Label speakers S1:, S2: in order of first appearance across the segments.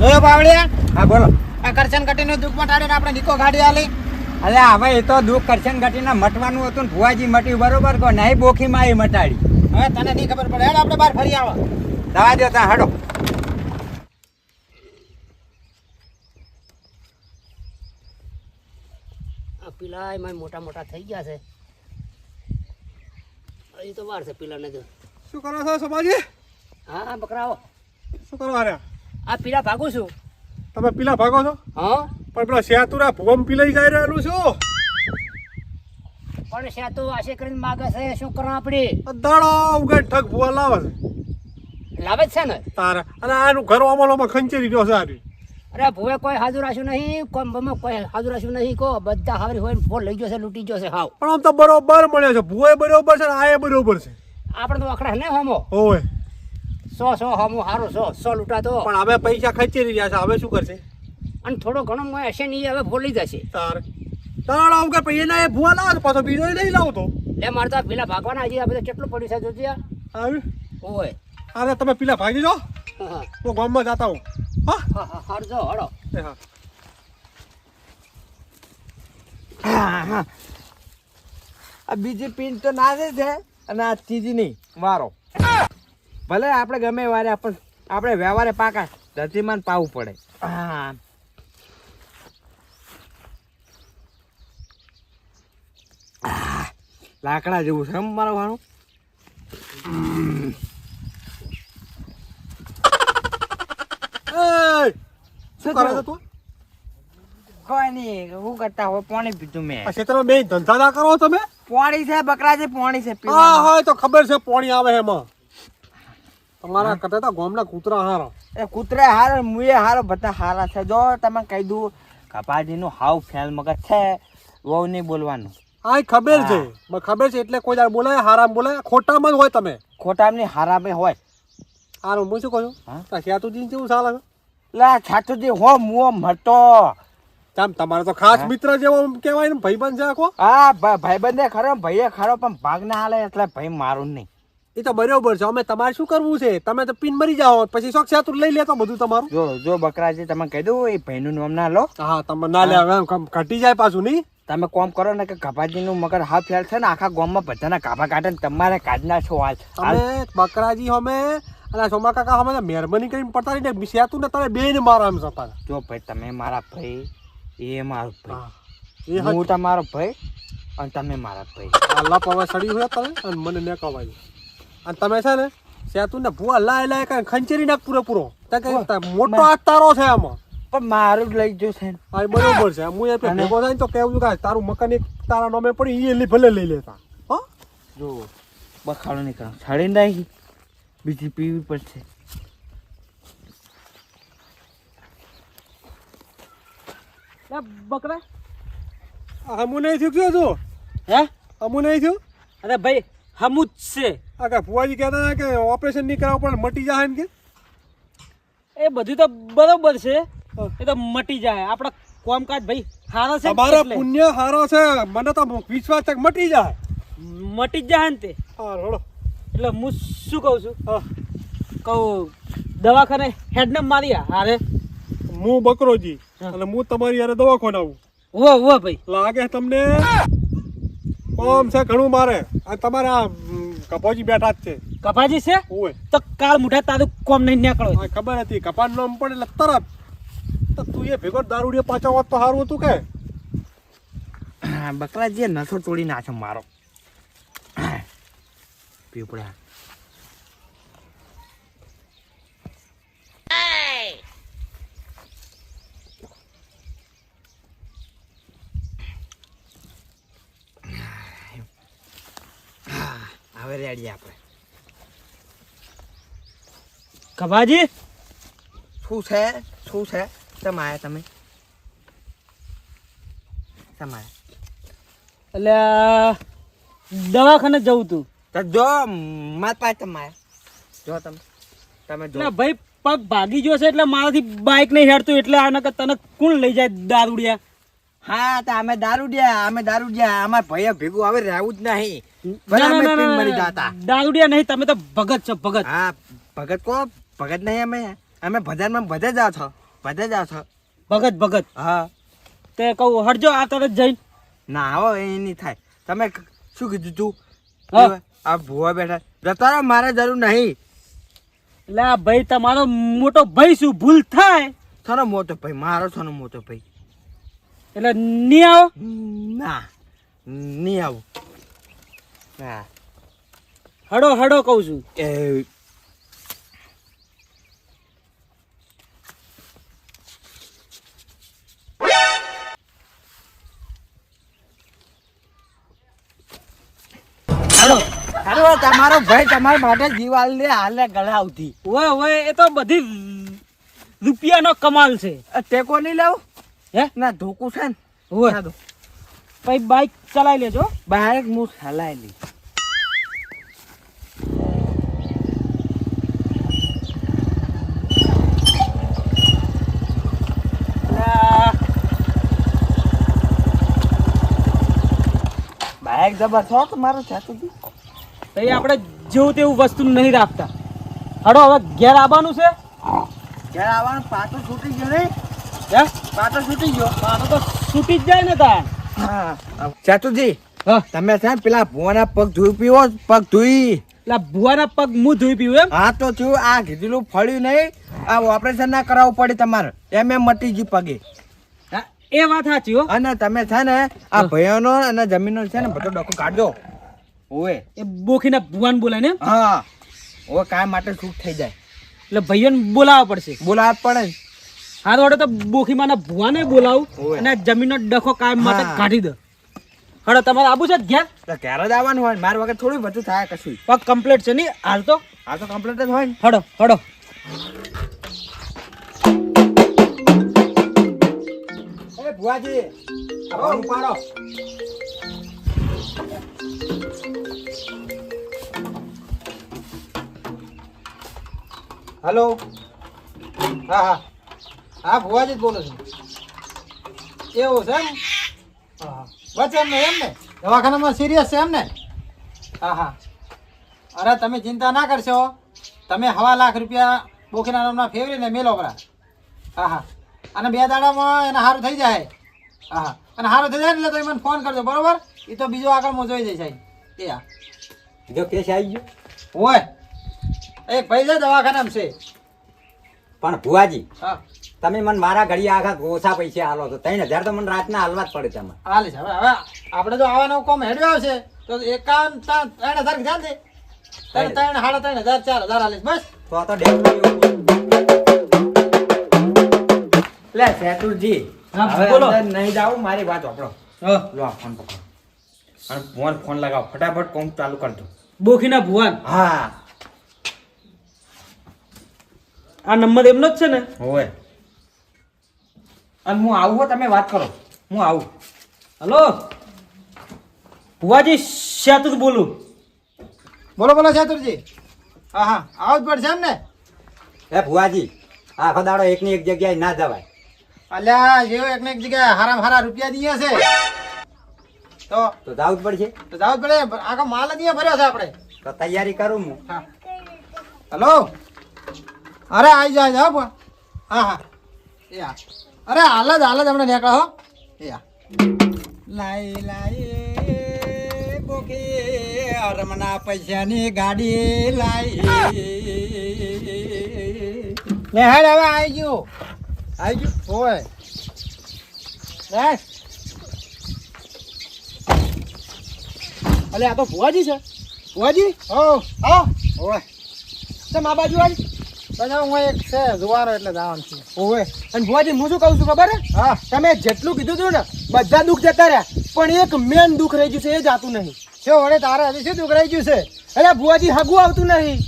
S1: જોયો બાવળિયા.
S2: હા બોલો.
S1: આ કરશન કટીનું દુઃખ મટાડીને આપણે નીકો ગાડી આલી.
S2: અરે હવે એ તો દુઃખ કરશન ઘટીને મટવાનું હતું ને ભુવાજી મટ્યું બરોબર? કો નહીં બોખીમાં એ મટાડી.
S1: હવે તને નહીં ખબર પડે. હેડ આપણે બહાર ફરી આવો.
S2: દવા દો ત્યાં હડો.
S3: આ પીલા એમાં મોટા મોટા થઈ ગયા છે. હજી તો વાર છે પીલાને જો.
S4: શું કરો છો સમાજી
S3: હા હા બકરાઓ.
S4: શું કરવા રહ્યા
S3: આ પીલા ભાગું છું.
S4: તમે પીલા ભાગો છો?
S3: હા.
S4: પણ પેલા શેતુરા ભૂમ પીલાઈ જાય રહેલું છું.
S3: પણ શા તો આશે કરીને માગે છે શું કરવા આપણે?
S4: દાડો ઉગાડ ઠગ ભૂવા લાવે છે.
S3: લાવે છે ને?
S4: તારે. અને આનું ઘર અમલોમાં ખંચેરી ગયો છે આની
S3: અરે ભૂવે કોઈ હાજર આશું નહીં કોમ બમે કોઈ હાજર આશું નહીં કો બધા હારી હોય ને ફોન લઈ ગયો છે લૂંટી ગયો છે હાવ.
S4: પણ આમ તો બરોબર મળ્યો છે. ભૂવે બરોબર છે ને આ બરોબર છે.
S3: આપણે તો અખડા ને હોમો.
S4: ઓય
S3: સો સો હોમો સારો સો સો લૂંટાતો.
S4: પણ હવે પૈસા ખંચેરી રહ્યા છે હવે શું કરશે?
S3: અને થોડો ઘણો મોય હશે નહીં હવે ભૂલી જશે.
S4: તાર. તાર આવું કે પછી એના એ ભૂવા લાવે પાછો બીજો ય નહીં લાવતો
S3: લે મારે તો પેલા ભાગવાના હજી આ બધું કેટલું પડ્યું છે જોજે.
S4: આવી
S3: ઓય.
S4: અરે તમે પેલા ભાગી જાઓ.
S3: હા
S4: ગામમાં જાતા હું? હા
S3: હા હા જાઓ હળો.
S4: હા.
S2: આ બીજી પિન તો ના છે અને આ ત્રીજી નહીં વારો. ભલે આપણે ગમે વારે પણ આપણે વ્યવહારે પાકા ધરતીમાં પાવું પડે. હા. લાકડા જેવું છે એમ મારું વાણું
S4: શું કરે? છે તું?
S2: કોઈ નહીં હું કરતા હોય પાણી પીધું મેં.
S4: આ ક્ષેત્રમાં બે ધંધા ના કરો તમે?
S2: પાણી છે બકરા છે પાણી છે
S4: હા હોય તો ખબર છે પાણી આવે એમાં. તમારા કરતા તો ગામના કૂતરા હારા.
S2: એ કૂતરા હારો મુએ હારો બધા હારા છે. જો તમે કહી દઉં કપાજીનું હાવ ફેલ મગજ છે વહુ નહીં બોલવાનું.
S4: હા ખબર છે. ખબર છે એટલે કોઈ બોલાય હારામ બોલાય. ખોટામાં જ હોય તમે.
S2: ખોટામની હારામે હોય.
S4: હારું હું શું કહું
S2: હા?
S4: છું સેતુજી કેવું ચાલે છે?
S2: લા છાતુજી હો મુઓ મરતો.
S4: તેમ તમારે તો ખાસ મિત્ર જેવો કહેવાય ને ભાઈબંધ છે આખો?
S2: હા ભાઈ બંને ખરો ભાઈએ ખરો પણ ભાગ ના હાલે એટલે ભાઈ મારું નહીં.
S4: એ તો બરોબર છે. અમે તમારે શું કરવું છે? તમે તો પીન મરી જાઓ પછી શોખ સેતુ લઈ લેતો બધું તમારું.
S2: જો જો બકરાજી તમે કહી દઉં એ ભાઈનું નામ ના લો.
S4: હા તમે ના લે હવે ઘટી જાય પાછું નહીં?
S2: તમે કોમ કરો ને કે કપાજીનું મગર હાફ ફેલ છે ને આખા ગામમાં બધાના કાપા કાઢે ને તમારે કાઢના છો હાલ.
S4: અમે બકરાજી અમે અને સોમા કાકા અમે મહેરબાની કરીને પડતા રહીને સેતુ ને તમે બે ને મારો એમ સપા
S2: જો ભાઈ તમે મારા ભાઈ એ મારો ભાઈ. હું. તમારો ભાઈ અને તમે મારા ભાઈ.
S4: આ લપ હવે સડી હોય તમે અને મને ને કવાય અને તમે છે ને સેતુ ને ભૂવા લાય લાય કઈ ખંચેરી નાખ પૂરેપૂરો મોટો હાથ તારો છે આમાં.
S2: પણ મારું જ લઈ જશે હા
S4: આ બરોબર છે. હું એ ભેગો થાય તો કેવું છું કે તારું મકાન એક તારા નામે પડી એ લી ભલે લઈ લેતા. હો?
S2: જો બખાડો નહીં કરો છડી નાખી બીજી પીવી પડશે.
S3: બકરા.
S4: હમું નહીં થયું કયો તું
S3: હે?
S4: હમું નહીં થયું?
S3: અરે ભાઈ હમું જ છે.
S4: આ કે ફુવાજી કહેતા હતા કે ઓપરેશન નહીં કરાવવું પણ મટી જાય ને કે?
S5: એ બધું તો બરોબર છે એ તો મટી જાય આપણા કોમકાજ ભાઈ હારો છે
S4: તમારા. પુણ્ય હારો છે મને તો વિશ્વાસ છે કે મટી જાય
S5: મટી જ જાય ને તે.
S4: હા રોડો.
S5: એટલે હું શું કહું છું? કહું દવાખાને હેડને મારી હારે.
S4: હું બકરોજી. અને હું તમારી યારે દવાખાને આવું.
S5: ઓ ઓ ભાઈ.
S4: લાગે તમને? કોમ છે ઘણું મારે. તમારે આ ઉમ, કપોજી બેઠા જ છે.
S5: કપાજી છે?
S4: ઓય.
S5: તો કાળ મુઠા તારું કોમ નહીં નીકળો.
S4: ખબર હતી. કપાન નામ પણ એટલે તરત. તો તું એ ભેગો દારૂડિયો પાછા હોત તો સારું હતું કે?
S2: બકરાજીએ નસો તોડી નાખ્યો મારો. પીપળા હવે રેડી આપણે.
S5: કપાજી
S2: શું છે? શું છે? તમે તમે. તમે
S5: એટલે દવાખાને જવું તું.
S2: તો જો માર પાસે તમારે. જો તમે. તમે જો.
S5: ભાઈ પગ ભાગી ગયો છે એટલે મારાથી બાઇક નહીં હેડતું એટલે આના તને કોણ લઈ જાય દારૂડિયા?
S2: હા તો અમે દારૂડિયા અમે દારૂડિયા. અમારા ભાઈ ભેગું હવે રહેવું જ નહીં.
S5: દારૂડિયા નહીં તમે તો ભગત છો ભગત.
S2: હા ભગત કો ભગત નહીં અમે. અમે ભજનમાં ભજે જ છો બધે જ છો.
S5: ભગત ભગત.
S2: હા.
S5: તે કહું હરજો આ તરત જઈ
S2: ના આવો એ નહીં થાય. તમે શું કીધું તું? આ ભૂવા બેઠા. જતા રહો મારે જરૂર નહીં.
S5: એટલે આ ભાઈ તમારો મોટો ભાઈ શું ભૂલ થાય?
S2: થોડો મોટો ભાઈ મારો થોડો મોટો ભાઈ.
S5: એટલે નહીં આવો?
S2: ના નહીં આવું. ના
S5: હડો હડો કહું છું.
S2: એ હાલો તમારો ભાઈ તમારા માટે દિવાલ ને હાલે ગળાવતી
S5: ઓય ઓય એ તો બધી રૂપિયાનો કમાલ છે.
S2: ટેકો નહીં લાવું?
S5: હે?
S2: ના ધોકું છે ને.
S5: ઓય. ભાઈ બાઈક ચલાવી લેજો.
S2: બાઈક હું ચલાવી
S5: એટલે
S2: બાઈક જબર છો તમારું છે
S5: તો એ આપણે જેવું તેવું વસ્તુ નહીં રાખતા. હડો હવે ઘેર આવવાનું છે?
S2: ઘેર આવવાનું પાછો છૂટી ગયો ને?
S5: હે?
S2: પાછો છૂટી ગયો.
S5: મારો તો છૂટી જ જાય ને તાર.
S2: હા. ચાતુજી
S5: હા?
S2: તમે છે ને પેલા ભુવાના પગ ધોઈ પીવો પગ ધોઈ.
S5: પેલા ભુવાના પગ મું ધોઈ પીવું એમ?
S2: હા તો થયું આ કીધેલું ફળ્યું નહીં. આ ઓપરેશન ના કરાવવું પડે તમારે. એમ એમ મટી ગયું પગે.
S5: હા, એ વાત સાચી હો.
S2: અને તમે છે ને આ ભયનો અને જમીનનો છે ને બધો ડોકો કાઢજો. ઓએ
S5: એ બોખીને ભુવાન બોલાય ને?
S2: હા. ઓ કાય માટે છૂટ થઈ જાય?
S5: એટલે ભાઈઓને બોલાવવા પડશે.
S2: બોલાવવા પડે.
S5: હા તો તો બોખીમાં ભુવાને બોલાવું. અને જમીનનો ડખો કાયમ માટે કાઢી દો. હડો તમારે આબુ છે ઘેર
S2: ક્યારે જ આવવાનું હોય મારા વગર થોડું બધું થાય કશું.
S5: પગ કમ્પ્લીટ છે નહીં? હાલ તો.
S2: હાલ તો કમ્પ્લીટ જ હોય ને.
S5: હડો હડો.
S2: ભુવાજી ઉપાડો
S1: હલો? હા હા. હા, ભુવાજી જ બોલું છું. એવું છે એમ? હા બસ એમ ને એમ ને દવાખાનામાં સિરિયસ છે એમ ને હા હા. અરે, તમે ચિંતા ના કરશો. તમે હવા લાખ રૂપિયા બોખીના નામના ફેવરીને મેલો પરા હા હા. અને બે દાડામાં એને સારું થઈ જાય. હા અને સારું થઈ જાય ને એટલે તમે મને ફોન કરજો બરોબર? એ તો બીજો આગળ મો જોઈ જઈશ એ હા
S6: બીજો કેસ આવી ગયો?
S1: હોય. ભાઈ છે દવાખાનામાં છે.
S6: પણ ભુવાજી
S1: હા.
S6: તમે મને મારા ઘડી આખા ઓછા પૈસા હાલો તો ત્રણ હજાર તો મને રાતના હાલવા જ પડે તમે
S1: હાલે છે. હવે હવે આપણે જો આવાનો કોમ હેડ્યો આવશે. તો એકાવન ત્રણ હજાર ચાલ છે ત્રણ ત્રણ સાડા ત્રણ હજાર ચાર હજાર હાલે છે. બસ.
S6: તો આ તો ડેમમાં
S2: લે શેતુરજી
S5: બોલો.
S2: અંદર નહીં જાવ મારી વાત વાપરો.
S5: હા.
S2: લો આ ફોન પકડો. અને ભુવન ફોન લગાવો. ફટાફટ કોમ ચાલુ કરજો.
S5: બોખીના ભુવાન.
S2: હા.
S5: આ નંબર એમનો જ છે ને?
S2: હોય અને હું આવું હો તમે વાત કરો. હું આવું.
S5: હલો? ભુવાજી શેતુર બોલું.
S1: બોલો બોલો ચતુરજી હા હા. આવો જ પડશે એમ ને
S6: એ ભુવાજી આખો દાડો એકની એક જગ્યાએ ના જવાય.
S1: અલ્યા જેવો એક ને એક જગ્યાએ હારામ હારા રૂપિયા દઈએ છે. તો
S6: તો જવું જ પડશે.
S1: તો જાવ જ પડે આખો માલ જ ભર્યો છે આપણે.
S6: તો તૈયારી કરું હું.
S1: હા. હલો? અરે આવી જાય જાઓ પણ. હા હા. એ હા અરે હાલ જ હાલ જ આપણે નીકળો હો. એ હા
S2: લાઈ લાઈ બોકે રમના પૈસાની ગાડી લાઈ.
S1: લે હેડ હવે આવી ગયું.
S2: આવી que
S1: foi. લે
S5: અલે આ તો ભુવાજી છે. ભુવાજી?
S1: હો હો.
S5: ઓય. તમે આ બાજુ આવી?
S1: બધા હું એક છે જુવારો એટલે જવાનું છે.
S5: ઓય. અને ભુવાજી હું શું કહું છું ખબર હે. તમે જેટલું કીધું હતું ને બધા દુઃખ જતા રહ્યા. પણ એક મેન દુઃખ રહી ગયું છે એ જાતું નહીં.
S1: છે વડે તારા હજી શું દુઃખ રહી ગયું છે?
S5: અરે ભુવાજી હગું આવતું નહીં.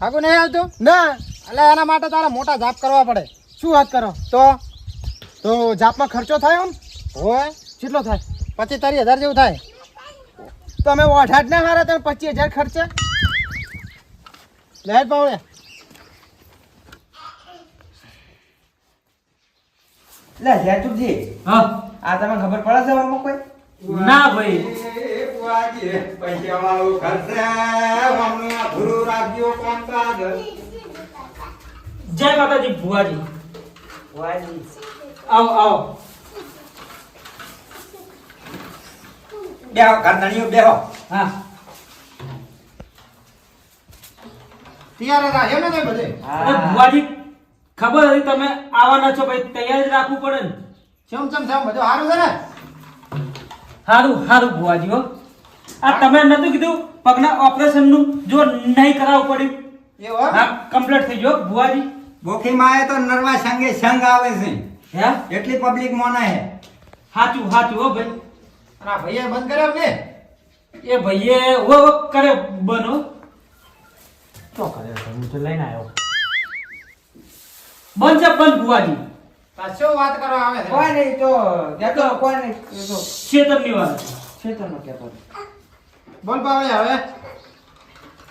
S1: આગું નહીં આવતું?
S5: ના.
S1: એટલે એના માટે તારે મોટા જાપ કરવા પડે.
S5: શું વાત કરો?
S1: તો?
S5: તો જાપમાં ખર્ચો થાય આમ?
S1: હોય.
S5: કેટલો થાય?
S1: પચીસ તારી હજાર જેવું થાય.
S5: તમે અઢાર ના હારા તમે પચીસ હજાર ખર્ચે?
S1: લહેર પાવડે
S2: લે શેતુરજી
S5: હા?
S2: આ તમને ખબર પડે છે આમાં કોઈ?
S5: ના ભાઈ.
S2: પૈસા વાળો ખર્ચે હમણાં અધૂરું રાખ્યું કામકાજ
S5: જય માતાજી ભુવાજી. આવો આવો
S6: બેહો ઘરધણીઓ બેહો
S5: હા
S1: તૈયાર રાખ્યો ને તોય બધે
S5: અરે ભુવાજી ખબર હતી તમે આવવાના છો ભાઈ તૈયાર રાખવું પડે ને.
S1: ચમ ચમ ચમ બધું સારું છે ને
S5: સારું સારું ભુવાજી હો. આ તમે નતું કીધું પગના ઓપરેશનનું જો નહીં કરાવવું પડ્યું.
S1: એવું?
S5: હા કમ્પ્લીટ થઈ ગયો ભુવાજી.
S6: બોખીમાં માં તો નરવા સંગે સંગ આવે છે.
S5: હે?
S6: એટલી પબ્લિક મોના હે.
S5: સાચું હાચું હો ભાઈ.
S1: અને આ ભાઈએ બંધ કર્યો ને?
S5: એ ભાઈએ ઓ કરે બનો શું કરે હું તો લઈને આવ્યો. બંધ છે બંધ બુવાજી
S1: પાછો શું વાત કરવા આવે છે?
S2: કોઈ નહીં તો કહેતો કોઈ નહીં તો
S5: શેતરની વાત.
S2: ખેતરનો કહેતો.
S1: બોલ પાવે હવે.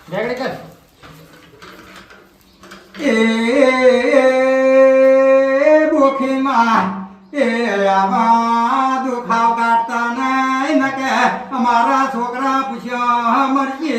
S1: ઢેકડી કર.
S6: એ બોખીમાં એ આમાં દુખાવ કાઢતા નહીં ને કે અમારા છોકરા પૂછ્યા મરજે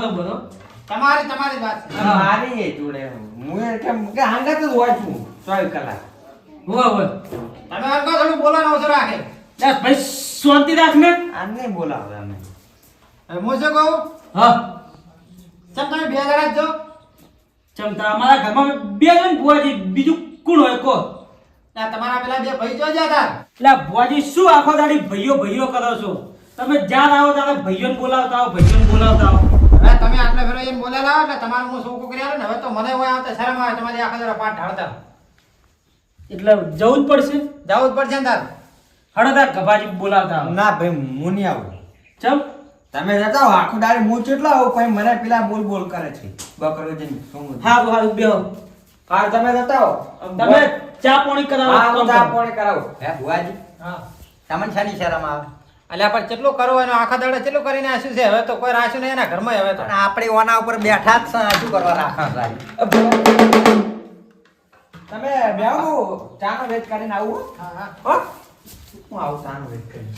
S5: બરોબર
S1: તમારી તમારી વાત છે.
S2: મારી જોડે હું કેમ કે હાંગત જ હોય છું. ચોવીસ કલાક.
S5: હોય હોય
S1: તમે અનકો થોડું બોલવાનો અવસર રાખે.
S5: બસ ભાઈ શાંતિ રાખ ને.
S2: આને નહીં બોલાવે અમે.
S1: હવે હું શું કહું?
S5: હા.
S1: ચમ તમે બે જણા જો ચમ
S5: ચમતા અમારા ઘરમાં બે જણ ભુવાજી બીજું કોણ હોય કો?
S1: ત્યાં તમારા પેલા બે ભાઈ જો જતા
S5: એટલે ભુવાજી શું આખો દાડી ભાઈઓ ભાઈઓ કરો છો? તમે જ્યાં આવો ત્યારે ભાઈઓને બોલાવતા આવો ભાઈઓને બોલાવતા આવો.
S1: તમે એમ બોલેલા એટલે તમારું હું શું કરી આલું ને હવે તો મને હોય આવતા શરમ આવે તમારી આખા જરા પાઠ ઢાળતા.
S5: એટલે જવું જ પડશે.
S1: જવું જ પડશે ને તાર?
S5: હળદાર ગભાજી બોલાવતા
S2: ના ભાઈ હું નહીં આવું.
S5: ચમ?
S2: તમે જતા હો આખું દાડી હું કેટલા હો? કોઈ મને પેલા બોલ બોલ કરે છે. બકરો જઈને શું
S5: હા હારું બેહો.
S2: હા તમે જતા હો.
S5: તમે ચા પાણી કરાવો
S2: હા હું ચા પાણી કરાવો.
S6: હે ભુવાજી?
S1: હા.
S6: તમને શાની શરમ આવે?
S1: અલ્યા આપણે કેટલું કરવું એનું? આખા દાડા કેટલું કરીને આશું છે? હવે તો કોઈ રાખ્યું નહીં એના ઘરમાં હવે તો.
S6: આપણે ઓના ઉપર બેઠા જ છે, શું કરવા રાખા
S2: તમે બેહો ચાનો વેચ કરીને આવું
S1: હા. હા
S2: હું. આવું ચાનો વેચ કરીને.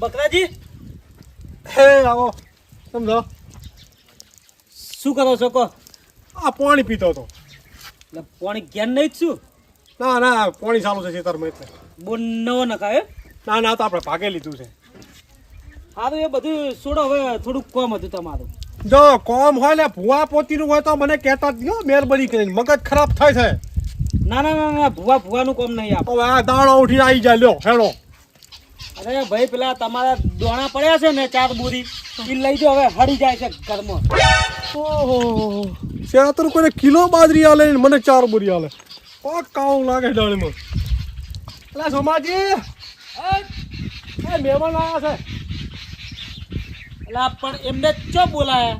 S5: બકરાજી.
S4: આવો સમજો?
S5: શું કરો છો કો?
S4: આ પાણી પીતો હતો.
S5: એટલે પાણી ઘેર નહીં જ શું
S4: ના ના પાણી ચાલુ છે ખેતરમાં એટલે.
S5: બોન નવો નખાય
S4: ના ના તો આપણે ભાગે લીધું છે.
S5: સારું એ બધું છોડો હવે થોડુંક કોમ હતું તમારું.
S4: જો કોમ હોય ને ભૂવા પોતીનું હોય તો મને કહેતા જ નહીં હો, મહેરબાની કરીને. મગજ ખરાબ થાય છે.
S5: ના ના ના ના ભૂવા ભૂવાનું કોમ નહીં આપ.
S4: આ દાણો ઉઠી આવી જાય લ્યો હેડો.
S5: અરે ભાઈ પેલા તમારા દોણા પડ્યા છે ને ચાર બોરી એ લઈ જો હવે હળી જાય છે ઘરમાં.
S4: ઓહો. શેતર કોઈને કિલો બાજરી આલે ને મને ચાર બોરી આલે. પાક કાઉ લાગે ડાળીમાં એટલે સોમાજી. એ મહેમાન આવ્યા છે.
S5: એટલે પણ એમને ચો બોલાયા?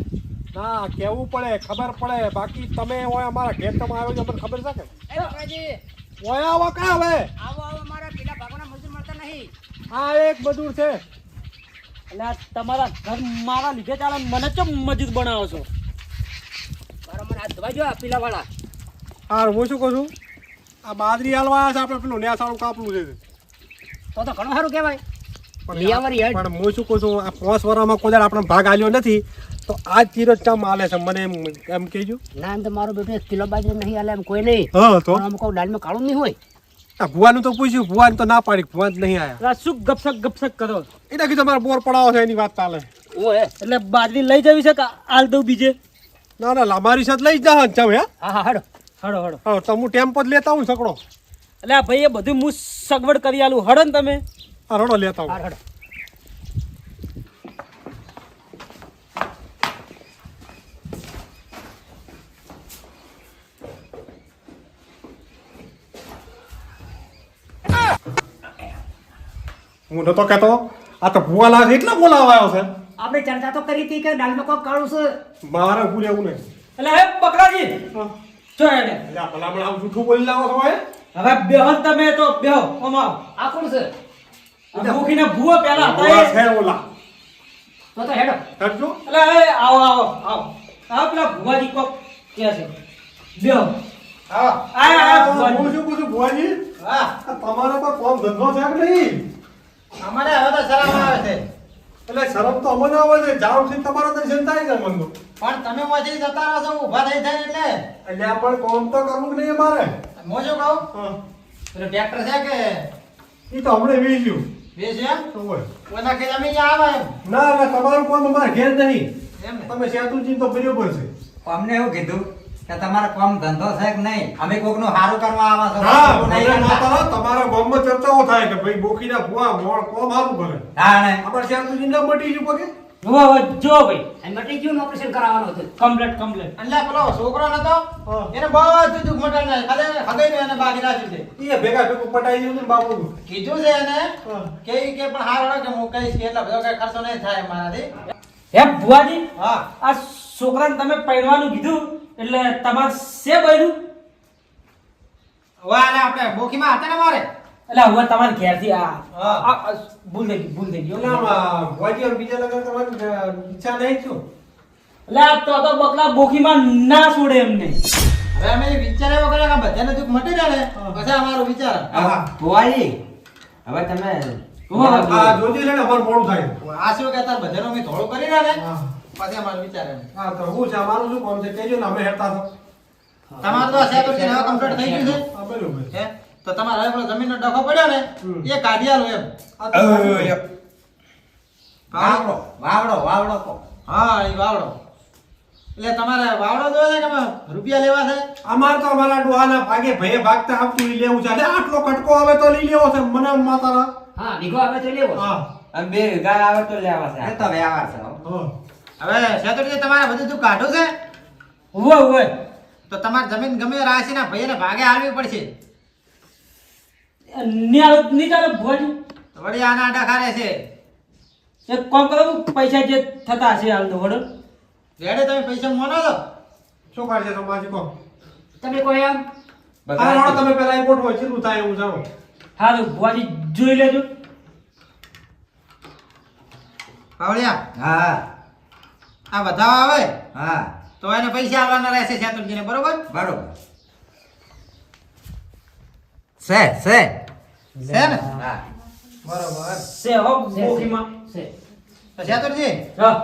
S4: ના કેવું પડે ખબર પડે. બાકી તમે હોય અમારા ઘેર તમે આવ્યો છો મને ખબર છે કે? હોય આવો કા હવે?
S3: આવો આવો મારા પેલા ભાગોના નહીં
S4: આ એક બધું છે.
S5: એટલે આ તમારા ઘર મારા લીધે ચાલે મને ચમ મજૂર બનાવો છો?
S3: મારો મને હાથ આ પેલા વાળા
S4: હા હું શું કહું છું? આ બાજરી હાલવા છે આપણે પેલું ન્યાસાળું કાપલું છે.
S3: તો તો ઘણું સારું કહેવાય.
S4: પણ હું શું કહું છું આ પાંચ વર્ષમાં કોઈ આપણે ભાગ આલ્યો નથી તો આ ચીરો ચમ આલે છે મને એમ એમ કહેજો.
S3: ના તો મારો બેટો એક કિલો બાજરી નહીં હાલે એમ કોઈ નહીં.
S4: હા તો?
S3: આમ કહું દાળમાં કાળું નહીં હોય.
S4: આ ભુવાનું તો પૂછ્યું ભુવાન તો ના પાડી ભુવાન જ નહીં આયા.
S5: શું ગપસક ગપસક કરો?
S4: એટલે કીધું તમારે બોર પડાવો છે એની વાત ચાલે.
S3: ઓએ
S5: એટલે બાજરી લઈ જવી છે કે આલ દઉં બીજે?
S4: ના ના લામારી સાથે લઈ જા ચમ હે.
S3: હા હા હાડો
S5: હડો હડો.
S4: હા તો હું ટેમ્પો જ લેતા હું સકડો.
S5: એટલે ભાઈ એ બધું હું સગવડ કરી આલું. હડો ને તમે.
S4: હા હડો લેતા
S3: હું હાડો.
S4: હું નતો કહેતો. આ તો ભુવા લાગે એટલા બોલાવા આવ્યો છે.
S3: આપણે ચર્ચા તો કરી હતી કે દાલમાં કોઈ કાળું છે.
S4: મારે ભૂલ એવું નહીં.
S5: એટલે હે. બકરાજી જો એને.
S4: એટલે ભલામણ આવું જૂઠું બોલી લાવો છો?
S5: હવે બેહો તમે તો બેહો ઓમાં
S3: આ કોણ છે?
S5: ભૂખીને ભૂવો પેલા હતા.
S4: છે ઓલા.
S3: તો તો હેડો.
S4: હેડજો.
S5: એટલે હે આવો આવો આવો. આ પેલા ભુવાજી કોક કે છે. બેહો.
S1: હા.
S5: આ આ
S4: હું
S5: ભૂવાજી.
S4: ભુવાજી.
S1: હા.
S4: તમારો તમારા કોમ ધંધો છે કે નહીં?
S1: અમારે હવે તો શરમ આવે છે.
S4: એટલે શરમ તો અમને આવે છે. જાવ છે તમારા દર્શન થાય છે મન તો
S1: પણ તમે મોજી જતા રહો છો ઊભા થઈ થાય એટલે.
S4: એટલે આ પણ કોમ તો કરવું કે નહીં અમારે?
S1: મોજો શું કહું?
S4: હા.
S1: પેલું ટ્રેક્ટર છે કે?
S4: ઈ તો હમણાં
S1: છે એમ?
S4: તો હોય.
S1: કોઈના કે અમે ત્યાં આવે એમ?
S4: ના ના તમારું કોમ અમારે ઘેર નહીં.
S1: એમ
S4: તમે સેતુજી તો બરોબર છે.
S6: અમને એવું કીધું? કે તમારો કોમ ધંધો છે કે નહીં? અમે કોકનું સારું કરવા આવા છો?
S4: હા
S6: નહીં.
S4: માતા તમારા ગામમાં ચર્ચાઓ થાય કે ભાઈ બોકીના ભુવા મોળ કોમ સારું કરે.
S6: હા ને
S4: અમાર શેર તો જિંદા મટી ગયું પગે?
S5: જો ભાઈ.
S3: એ મટી ગયું ઓપરેશન કરાવવાનું હતું.
S5: કમ્પ્લીટ કમ્પ્લીટ
S1: એટલે પેલો છોકરો નતો. એને બધું મટાડ મટાડી ખાલે ખાલી હગાઈને એને બાકી રાખ્યું છે.
S4: એ ભેગા ભેગું પટાઈ દીધું ને બાપુ
S1: કીધું છે એને કે કે પણ હારો કે હું કહીશ કે એટલો બધો કઈ ખર્ચો નહીં થાય મારાથી.
S5: હે ભુવાજી?
S1: હા.
S5: આ છોકરાને તમે પહેરવાનું કીધું? એટલે તમારે સે બન્યું?
S1: વાહ ને આપણે બોકીમાં હતા ને મારે?
S5: એટલે હવે તમારે ઘેરથી આ. આ- આ ભૂલ થઈ ગઈ ભૂલ થઈ ગઈ
S4: હવે બીજા લગન કરવાની ઈચ્છા નહીં છું
S5: એટલે આ તો તો બકલા બોખીમાં ના છોડે એમને.
S1: હવે અમે વિચાર્યા વગર કે બધાને દુઃખ મટી જાય પછી અમારો વિચાર.
S6: હા, ભુવાજી હવે તમે
S4: જોજો જોજે લે ને અમારું મોડું થાય.
S1: આ શું કે તાર બધાનો અમે થોડું કરી રહ્યા. પછી અમારો વિચારે
S4: હા તો હું છે અમારું શું કોમ છે કહેજો ને અમે હેરતા તો
S1: તમારું તો સાહેબ કે હવે કમ્પ્લીટ થઈ ગયું
S4: હા બરોબર.
S1: છે હે? તો તમારે હવે પેલો જમીનનો ડખો પડ્યો ને એ કાઢી આલો એમ.
S6: વાવડો વાવડો વાવડો કો
S1: હા એ વાવડો. એટલે તમારે વાવડો જોયો છે કે રૂપિયા લેવા છે?
S4: અમાર તો અમારા ડોહાના ભાગે ભયે ભાગતા આપતું લેવું છે. એટલે આટલો કટકો આવે તો લઈ લેવો છે મને માતાના
S3: હા વીઘો આવે તો લેવો
S4: હા.
S6: અને બે ગાય આવે તો લેવા છે. એ તો વ્યવહાર છે હા.
S1: હવે સેક્યુરિટી તમારે બધું તું કાઢું છે?
S5: ઉવે ઉવે
S1: તો તમારે જમીન ગમે એ રાશિના ભાઈ ભાગે હાલવી પડશે.
S5: નિહાળ નહીં ચાલે ભુવાજી
S1: વળી આના આડા ખારે છે.
S5: એક કોમ કરો પૈસા જે થતા હશે હાલ તો વડો
S1: રેડે તમે પૈસા મોનો છો?
S4: શું કરશે તો માજી કહો.
S3: તમે કોઈ એમ.
S4: આ રોડો તમે પેલા એ ગોઠવો થાય એવું જાણો.
S5: હાલ ભોજી જોઈ લેજો.
S1: પાવળિયા
S6: હા.
S1: આ વધાવા આવે?
S6: હા.
S1: તો એને પૈસા આવવાના રહેશે શેતુલજીને બરોબર?
S6: બરોબર. સે સે.
S1: સે ને?
S6: હા.
S1: બરોબર.
S5: સે હો બોખીમાં
S3: સે.
S1: તો શેતુલજી
S5: હા.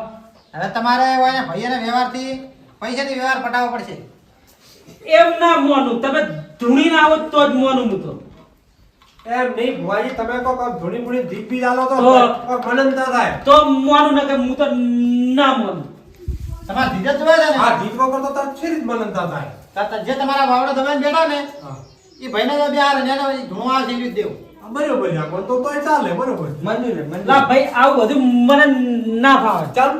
S1: હવે તમારે એને ભાઈના વ્યવહારથી પૈસાની વ્યવહાર પટાવવો પડશે.
S5: એમ ના મોનું. તમે ધૂણી ના આવો તો જ મોનું હું તો.
S4: એમ નહીં ભુવાજી તમે કહો કો ધૂણી મૂણી દીપી આલો તો મનન થાય.
S5: તો મોનું ના કે હું તો ના મોનું.
S1: તમારે ધીરજ જોવે છે
S4: હા
S1: ને
S4: દીપ વગર તો તાર છે જ મનનતા થાય.
S1: તાતા જે તમારા વાવડો દબાઈને બેઠા ને એ ભાઈને જો બે ને એને પછી આ એવી દેવું.
S4: આ બરોબર છે આ મને તો તોય ચાલે બરોબર
S6: મંજૂર છે, મંજૂર.
S5: લા ભાઈ આવું બધું મને ના ભાવે
S4: ચાલ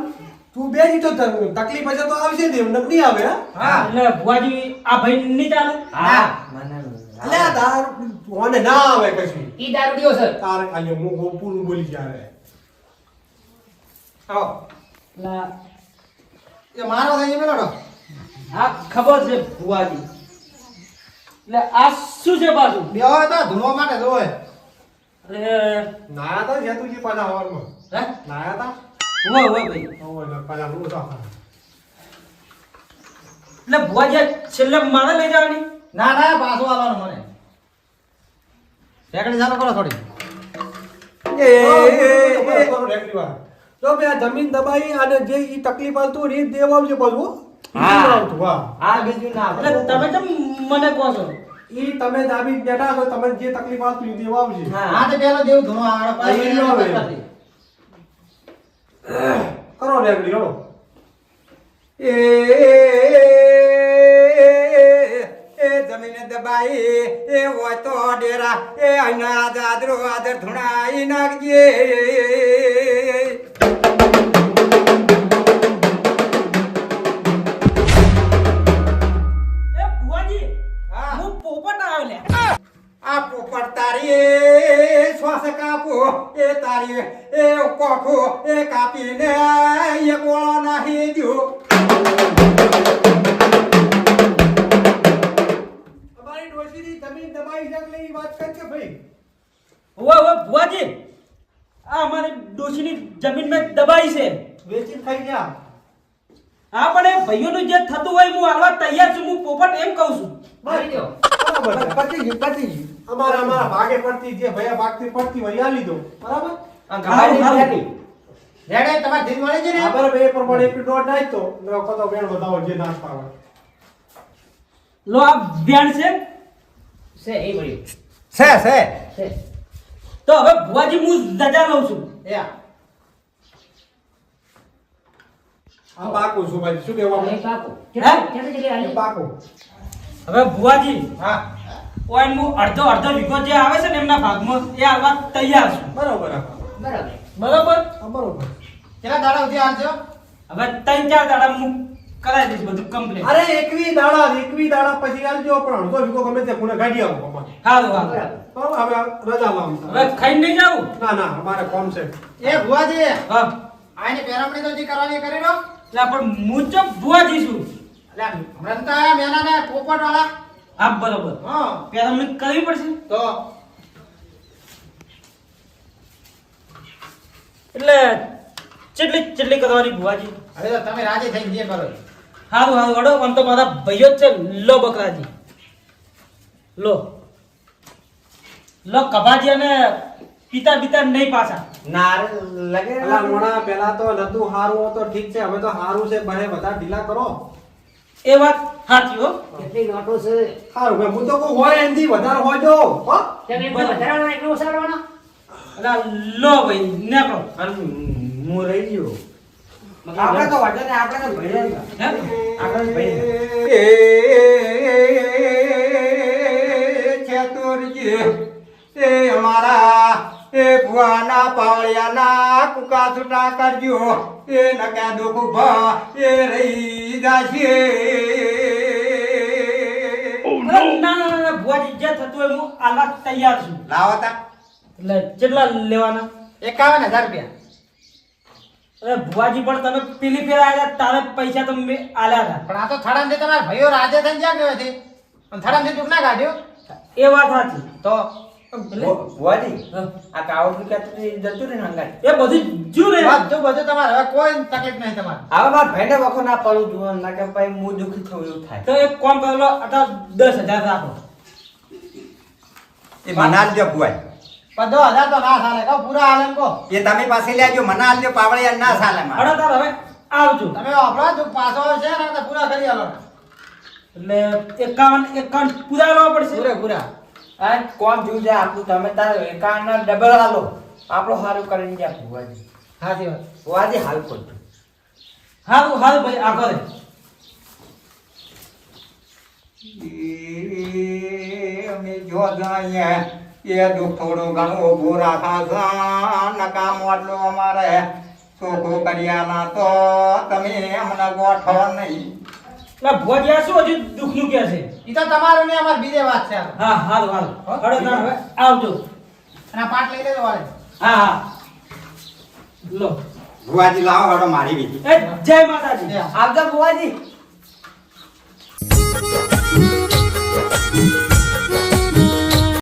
S4: તું બે તો ત- તકલીફ હશે તો આવશે ને એમ નક નહીં આવે હા?
S5: એટલે ભુવાજી આ ભાઈ નહીં ચાલે?
S6: હા મને
S4: આ તાર ઓને ના આવે કશું.
S3: ઈ દારૂડિયો છે.
S4: તાર ખાલી હું પૂરું બોલી જ્યારે
S1: આવો.
S5: લા
S1: એ મારો થઈ ગયો મેલો
S5: આ ખબર છે ભુવાજી એટલે આ શું છે પાછું
S1: બે હોય તો ધૂણવા માટે જોવે
S5: અરે
S4: નાયા તા જેતુજી પાછા હવારમાં
S1: હે
S4: નાયા તા
S5: હોય હોય ભાઈ
S4: હવે પાછા હું તો
S5: એટલે ભુવાજી છેલ્લે મારે લઈ જવાની
S1: ના ના પાછું આવવાનું મને રેકડી ચાલુ કરો થોડી
S6: એ, એ, એ, એ.
S4: તો બે આ જમીન દબાઈ અને જે ઈ તકલીફ આવતું ને એ દેવા આવશે પાછું હા. બીજું આવતું, હા.
S6: હા બીજું ના
S5: એટલે તમે કેમ મને કહો છો?
S4: ઈ તમે દાબી બેઠા છો તમે જે તકલીફ આવતું હોય એ આવજે.
S6: હા.
S1: તો પેલો દેવ ધૂણો આવે.
S4: પાસે. કરો રેગડી હો
S6: એ એ જમીન દબાઈ એ હોય તો ડેરા એ અનાજ આદરો આદર ધુણાઈ નાખજે.
S5: પોપટ
S6: તારી શ્વાસ કાપો એ તારી એ કોઠો એ કાપીને એ ગોળો નાખી દો
S4: અમારી ડોશીની જમીન દબાઈ છે એટલે ઈ વાત કરજે ભાઈ.
S5: ઓવે ઓવે ભુવાજી આ અમારી ડોશીની જમીન મેં દબાઈ છે.
S1: વેચી થઈ ગયા.
S5: હા પણ એ ભાઈઓનું જે થતું હોય હું આલવા તૈયાર છું હું પોપટ એમ કહું છું.
S4: બરાબર
S2: પતી ગયું પતી ગયું.
S4: અમારા અમારા ભાગે પડતી જે ભયા ભાગતી પડતી હોય એ આલી દો. બરાબર?
S2: આ
S5: હારું,
S2: નથી.
S1: રેડે તમારે ધીર મળે છે ને?
S4: બરાબર એ પ્રમાણે એક દોઢ નાખ તો. ને કતો બેણ બતાવો જે નાસ્તા હોય
S5: લો આ બેણ છે.
S3: છે એ મળ્યું.
S6: છે છે.
S5: તો હવે ભુવાજી હું રજા લઉં છું.
S1: એ આ.
S4: પાકો છું ભાઈ. શું કહેવા?
S3: પાકું.
S5: હવે ભુવાજી
S1: હા.
S5: હું અડધો અડધો વીઘો જે આવે છે ને એમના ભાગમાં એ આવવા તૈયાર છું.
S4: બરાબર.
S3: બરાબર.
S5: બરોબર?
S4: બરોબર.
S1: કેટલા દાડા સુધી આવજો
S5: હવે ત્રણ ચાર દાડા હું કરાવી દઈશ બધું કમ્પ્લીટ
S4: અરે એકવી દાડા એકવી દાડા પછી આવજો પણ અડધો વીઘો ગમે તે કોને ગાડી આવો
S3: હાલો
S4: હાલો હવે રજા લાવું
S5: હવે ખાઈને નહીં જાવું
S4: ના ના અમારે કોમ છે.
S1: એ ભુવાજી
S5: હા.
S1: આને પેરામણી તો જે કરવાની કરી દો.
S5: એટલે પણ હું ચો ભુવાજી છું.
S1: એટલે હમણાં તો આયા મેના ને પોપટ વાળા
S5: હા બરોબર.
S1: હા.
S5: પેલા કરવી પડશે?
S1: તો.
S5: એટલે ચેટલી ચેટલી કરવાની ભુવાજી?
S1: અરે તો તમે રાજી થઈ જે કરો
S5: હારું હારું હડો આમ તો મારા ભાઈઓ જ છે. લો બકરાજી. લો. લો કભાજી અને પિતા પિતા નહીં પાછા.
S2: નાર લગે.
S4: પેલા મોણા પેલા તો નતું હારું તો ઠીક છે. હવે તો હારું છે. બને બધા ઢીલા કરો.
S5: એ વાત સાચી હો
S3: કેટલી નોટો છે
S4: હારું ભાઈ હું તો કહું હોય એનથી વધારે હોય જો હો
S3: તમે વધારાના એટલું ઓછાડવાના
S5: એટલે લો ભાઈ નીકળો
S2: હું રહી ગયો આપણે તો વાંધો ને આપણે તો જ.
S5: હે
S2: આપણે
S6: એ અમારા એ ભુવાના પાવળિયાના કુકા છૂટા કરજો. એ નક્યા દુઃખ ભા એ રહી જાશે.
S5: ના. ના ના ભુવાજી જે થતું હોય હું આલવા તૈયાર છું.
S6: લાવો તા.
S5: એટલે કેટલા લેવાના?
S1: એકાવન હજાર રૂપિયા.
S5: અરે ભુવાજી પણ તમે પેલી ફેર આવ્યા તારે પૈસા તો મેં આલ્યા હતા.
S1: પણ આ તો થડામથી તમારા ભાઈઓ રાજે થઈને જ્યાં ગયો હતી પણ થડામથી દુઃખ ના કાઢ્યો?
S5: એ વાત સાચી.
S1: તો?
S2: ભુવાજી આ કાવડ ક્યાંથી જતું રે હંગાત.
S5: એ બધું જુ વાત
S1: જો બધું તમારે હવે કોઈ તકલીફ નહીં તમારે.
S2: હવે માર ભાઈને વખો ના પડું જો ના કે ભાઈ હું દુઃખી થયું એવું થાય.
S5: તો એક કામ કરો દસ હજાર રાખો.
S6: એ મના આલજો ભુવાઈ
S1: પણ હજાર તો ના ચાલે. કો પૂરા આલમ કો
S6: એ તમે પાસે લઈ આવજો મને આલજો પાવળિયા ના ચાલે મારે.
S5: હડો તાર હવે આવજો.
S1: તમે આપણા જો પાછો છે ને તો પૂરા કરી આલો
S5: એટલે એકાવન એકાવન પૂરા લાવવા પડશે.
S1: પૂરા પૂરા.
S2: આ કોમ જોયું છે આપણું. તમે તાર એકાના ડબલ આલો આપણો સારું કરીને જાય ભુવાજી.
S1: સાચી વાત.
S2: ભુવાજી હાલ કરજો
S5: હારું હાલ ભાઈ આગળ.
S6: અમે જો જાઈએ એ દુઃખ થોડું ઘણું ઊભું રાખા નકામ એટલું અમારે. ચોખ્ખું કર્યાના તો તમે અમને ગોઠો નહીં.
S5: એટલે ભોજિયા શું હજુ દુઃખનું કે છે?
S1: ઈ તો તમારો ને અમાર બીજે વાત છે
S5: હા હાલ હાલ. હડો તાર. આવજો.
S1: અને આ પાટ લઈ લેજો વાળે.
S5: હા હા. લો.
S6: ભુવાજી લાવો હડો મારી બીજી.
S5: એ જય માતાજી.
S2: આવજો ભુવાજી.
S7: Thank